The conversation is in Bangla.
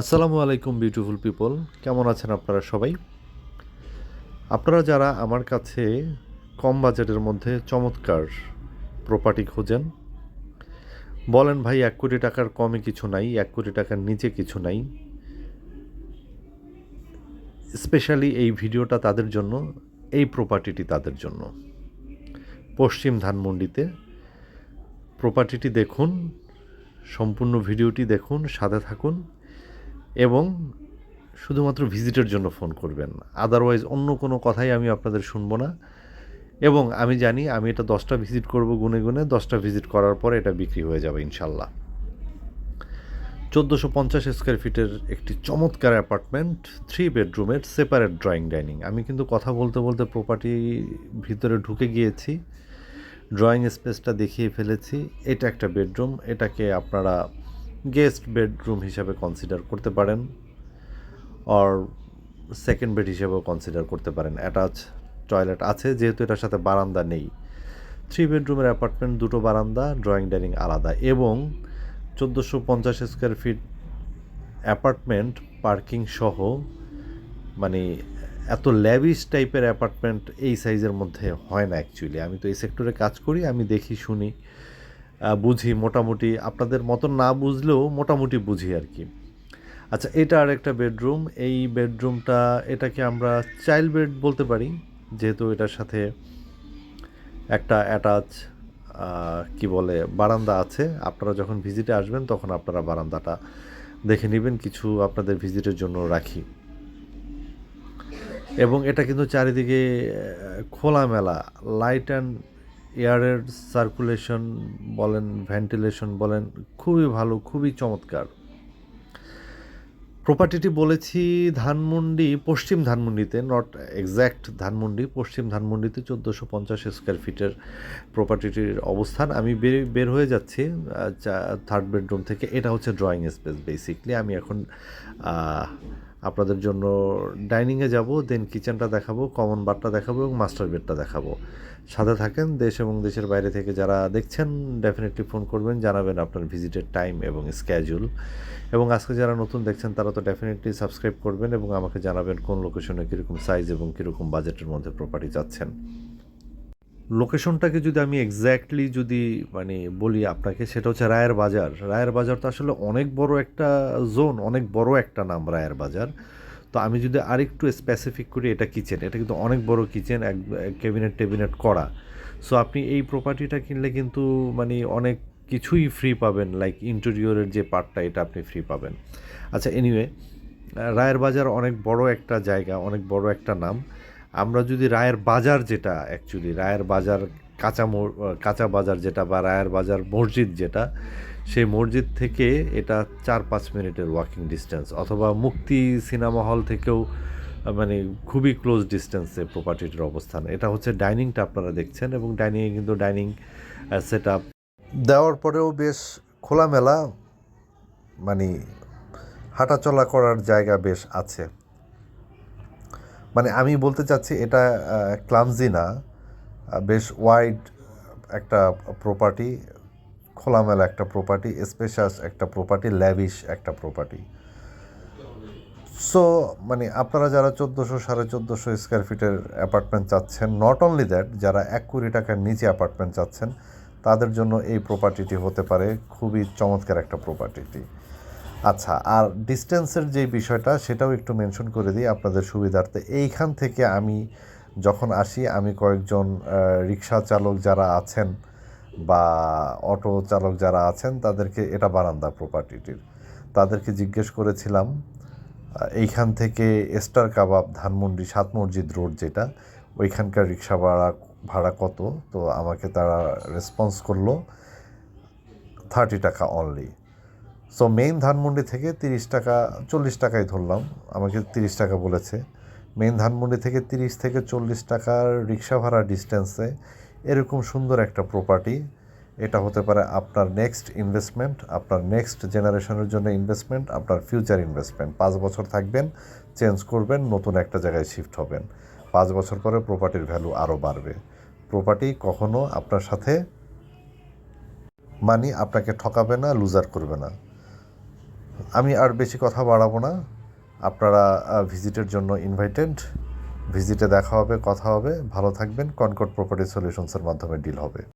আসসালামু আলাইকুম বিউটিফুল পিপল কেমন আছেন আপনারা সবাই? আপনারা যারা আমার কাছে কম বাজেটের মধ্যে চমৎকার প্রপার্টি খোঁজেন, বলেন ভাই, এক কোটি টাকার কমে কিছু নাই, এক কোটি টাকার নিচে কিছু নাই। স্পেশালি এই ভিডিওটা তাদের জন্য, এই প্রপার্টিটি তাদের জন্য। পশ্চিম ধানমন্ডিতে প্রপার্টিটি দেখুন, সম্পূর্ণ ভিডিওটি দেখুন, সাথে থাকুন। এবং শুধুমাত্র ভিজিটের জন্য ফোন করবেন আদারওয়াইজ অন্য কোনো কথাই আমি আপনাদের শুনব না। এবং আমি জানি আমি এটা দশটা ভিজিট করব গুনে গুনে, দশটা ভিজিট করার পরে এটা বিক্রি হয়ে যাবে ইনশাল্লাহ। চোদ্দোশো পঞ্চাশ স্কোয়ার ফিটের একটি চমৎকার অ্যাপার্টমেন্ট থ্রি বেডরুমের সেপারেট ড্রয়িং ডাইনিং আমি কিন্তু কথা বলতে বলতে প্রপার্টি ভিতরে ঢুকে গিয়েছি ড্রয়িং স্পেসটা দেখিয়ে ফেলেছি। এটা একটা বেডরুম এটাকে আপনারা গেস্ট বেডরুম হিসাবে কনসিডার করতে পারেন আর সেকেন্ড বেড হিসেবেও কনসিডার করতে পারেন। অ্যাটাচ টয়লেট আছে, যেহেতু এটার সাথে বারান্দা নেই। থ্রি বেডরুমের অ্যাপার্টমেন্ট দুটো বারান্দা ড্রয়িং ডাইনিং আলাদা। এবং চোদ্দোশো পঞ্চাশ স্কোয়ার ফিট অ্যাপার্টমেন্ট পার্কিং সহ মানে এত ল্যাভিশ টাইপের অ্যাপার্টমেন্ট এই সাইজের মধ্যে হয় না অ্যাকচুয়ালি আমি তো এই সেক্টরে কাজ করি, আমি দেখি, শুনি। বুঝি মোটামুটি। আপনাদের মতন না বুঝলেও মোটামুটি বুঝি আর কি। আচ্ছা এটা আর একটা বেডরুম। এই বেডরুমটা, এটাকে আমরা চাইল্ড বেড বলতে পারি, যেহেতু এটার সাথে একটা অ্যাটাচ কি বলে, বারান্দা আছে। আপনারা যখন ভিজিটে আসবেন, তখন আপনারা বারান্দাটা দেখে নেবেন। কিছু আপনাদের ভিজিটের জন্য রাখি। এবং এটা কিন্তু চারিদিকে খোলামেলা লাইট অ্যান্ড এয়ারের সার্কুলেশন বলেন, ভেন্টিলেশন বলেন, খুবই ভালো, খুবই চমৎকার। প্রপার্টিটি বলেছি ধানমন্ডি, পশ্চিম ধানমন্ডিতে নট এক্স্যাক্ট ধানমন্ডি, পশ্চিম ধানমন্ডিতে চোদ্দোশো পঞ্চাশ স্কোয়ার ফিটের প্রপার্টিটির অবস্থান। আমি বের বের হয়ে যাচ্ছি থার্ড বেডরুম থেকে। এটা হচ্ছে ড্রয়িং স্পেস বেসিকলি আমি এখন আপনাদের জন্য ডাইনিংয়ে যাব, দেন কিচেনটা দেখাবো কমন বারটা দেখাবো এবং মাস্টার বেডটা দেখাবো। সাথে থাকেন দেশ এবং দেশের বাইরে থেকে যারা দেখছেন ডেফিনেটলি ফোন করবেন, জানাবেন আপনার ভিজিটের টাইম এবং স্ক্যাজুল এবং আজকে যারা নতুন দেখছেন, তারা তো ডেফিনেটলি সাবস্ক্রাইব করবেন এবং আমাকে জানাবেন কোন লোকেশনে কীরকম সাইজ এবং কীরকম বাজেটের মধ্যে প্রপার্টি যাচ্ছেন। লোকেশনটাকে যদি আমি এক্স্যাক্টলি যদি মানে বলি আপনাকে, সেটা হচ্ছে রায়ের বাজার। রায়ের বাজার তো আসলে অনেক বড় একটা জোন অনেক বড় একটা নাম রায়ের বাজার। তো আমি যদি আরেকটু স্পেসিফিক করি, এটা কিচেন এটা কিন্তু অনেক বড় কিচেন এক ক্যাবিনেট টেবিনেট করা। সো আপনি এই প্রপার্টিটা কিনলে কিন্তু মানে অনেক কিছুই ফ্রি পাবেন লাইক ইন্টেরিয়রের যে পার্টটা এটা আপনি ফ্রি পাবেন। আচ্ছা এনিওয়ে রায়ের বাজার অনেক বড় একটা জায়গা, অনেক বড় একটা নাম। আমরা যদি রায়ের বাজার যেটা অ্যাকচুয়ালি রায়ের বাজার, কাঁচা কাঁচা বাজার যেটা বা রায়ের বাজার মসজিদ যেটা, সেই মসজিদ থেকে এটা চার পাঁচ মিনিটের ওয়াকিং ডিস্টেন্স অথবা মুক্তি সিনেমা হল থেকেও মানে খুবই ক্লোজ ডিস্টেন্সে প্রপার্টিটির অবস্থান। এটা হচ্ছে ডাইনিংটা আপনারা দেখছেন এবং ডাইনিংয়ে কিন্তু ডাইনিং সেট আপ দেওয়ার পরেও বেশ খোলামেলা মানে হাঁটাচলা করার জায়গা বেশ আছে। মানে আমি বলতে চাচ্ছি এটা ক্লামজি না বেশ ওয়াইড একটা প্রপার্টি খোলামেলা একটা প্রপার্টি স্পেশাস একটা প্রপার্টি ল্যাভিশ একটা প্রপার্টি সো মানে আপনারা যারা চোদ্দোশো, সাড়ে চোদ্দোশো স্কোয়ার ফিটের অ্যাপার্টমেন্ট চাচ্ছেন নট অনলি দ্যাট যারা এক কোটি টাকার নিচে অ্যাপার্টমেন্ট চাচ্ছেন, তাদের জন্য এই প্রপার্টিটি হতে পারে খুবই চমৎকার একটা প্রপার্টিটি আচ্ছা আর ডিস্টেন্সের যে বিষয়টা, সেটাও একটু মেনশন করে দিই আপনাদের সুবিধার্থে। এইখান থেকে আমি যখন আসি, আমি কয়েকজন রিক্সা চালক যারা আছেন বা অটো চালক যারা আছেন, তাদেরকে এটা বারান্দা প্রপার্টিটির তাদেরকে জিজ্ঞেস করেছিলাম এইখান থেকে স্টার কাবাব ধানমন্ডি সাত মসজিদ রোড যেটা, ওইখানকার রিক্সা ভাড়া ভাড়া কত? তো আমাকে তারা রেসপন্স করল থার্টি টাকা অনলি সো মেইন ধানমন্ডি থেকে তিরিশ টাকা, চল্লিশ টাকায় ধরলাম। আমাকে তিরিশ টাকা বলেছে। মেইন ধানমন্ডি থেকে তিরিশ থেকে চল্লিশ টাকার রিক্সা ভাড়া ডিস্টেন্সে এরকম সুন্দর একটা প্রপার্টি এটা হতে পারে আপনার নেক্সট ইনভেস্টমেন্ট আপনার নেক্সট জেনারেশনের জন্য ইনভেস্টমেন্ট আপনার ফিউচার ইনভেস্টমেন্ট পাঁচ বছর থাকবেন চেঞ্জ করবেন, নতুন একটা জায়গায় শিফট হবেন। পাঁচ বছর পরে প্রপার্টির ভ্যালু আরও বাড়বে। প্রপার্টি কখনো আপনার সাথে মানি আপনাকে ঠকাবে না লুজার করবে না। আমি আর বেশি কথা বাড়াবো না। আপনারা ভিজিটের জন্য ইনভাইটেড ভিজিটে দেখা হবে, কথা হবে। ভালো থাকবেন। কনকর্ড প্রপার্টি সলিউশনসের মাধ্যমে ডিল হবে।